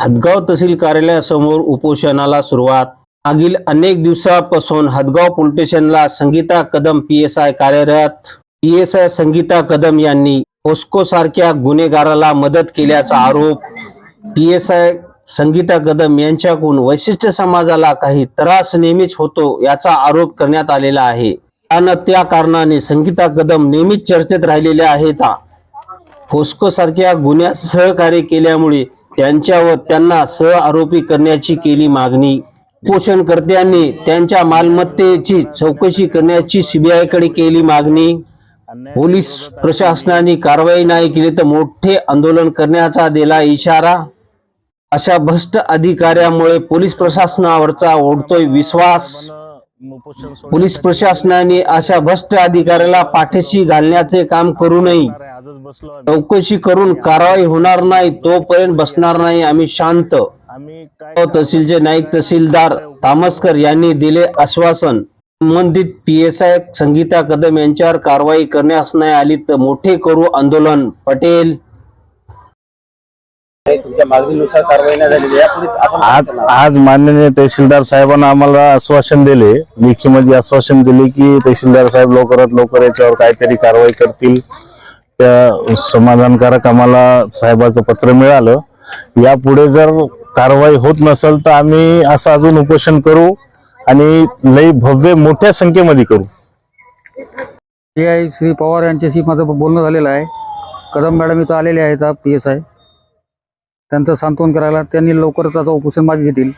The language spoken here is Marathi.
हदगाव तहसील कार्यालयासमोर उपोषणाला सुरुवात. मागील अनेक दिवसापासून हदगाव पोलीस स्टेशनला Sangeeta Kadam P S I कार्यरत. P S I Sangeeta Kadam यांनी पोस्को सारख्या गुन्हेगाराला मदत केल्याचा आरोप. P S I Sangeeta Kadam यांच्याकडून वैशिष्ट्य समाजाला काही त्रास नेहमीच होतो याचा आरोप करण्यात आलेला आहे. आणि त्या कारणाने संगीता कदम नेहमीच चर्चेत राहिलेल्या आहेत. फोस्को सारख्या गुन्ह्यात सहकार्य केल्यामुळे त्यांच्यावर त्यांना सह आरोपी करण्याची केली मागणी. पोषणकर्त्यांनी त्यांच्या मालमत्तेची चौकशी करण्याची सीबीआयकडे केली मागणी. पोलीस प्रशासनाने कारवाई नाही केली तर मोठे आंदोलन करण्याचा दिला इशारा. अशा भ्रष्ट अधिकाऱ्यामुळे पोलीस प्रशासनावरचा ओढतोय विश्वास. पोलीस प्रशासनाने अशा भ्रष्ट अधिकाऱ्याला पाठीशी घालण्याचे काम करू नये. चौकशी करून कारवाई होणार नाही तोपर्यंत बसणार नाही आम्ही शांत. काय तहसीलचे नाईक तहसीलदार तामसकर यांनी दिले आश्वासन. संबंधित P S I Sangeeta Kadam यांच्यावर कारवाई करण्यास नाही आली तर मोठे करू आंदोलन. पटेल. तुमच्या मागणीनुसार कारवाई नाही झाली यापुढे आपण आज आज माननीय तहसीलदार साहेबांना आम्हाला आश्वासन दिले लेखीमध्ये आश्वासन दिले की तहसीलदार साहेब लवकरात लवकर याच्यावर काहीतरी कारवाई करतील. त्या समाधानकारक आम्हाला साहेबाचं पत्र मिळालं. यापुढे जर कारवाई होत नसेल तर आम्ही असं अजून उपोषण करू आणि लई भव्य मोठ्या संख्येमध्ये करू. पी आय श्री पवार यांच्याशी माझं बोलणं झालेलं आहे. कदम मॅडम इथं आलेले आहेत पी एस आय त्यांचं सांत्वन करायला त्यांनी लवकरच आता उपोषण मागे घेतील.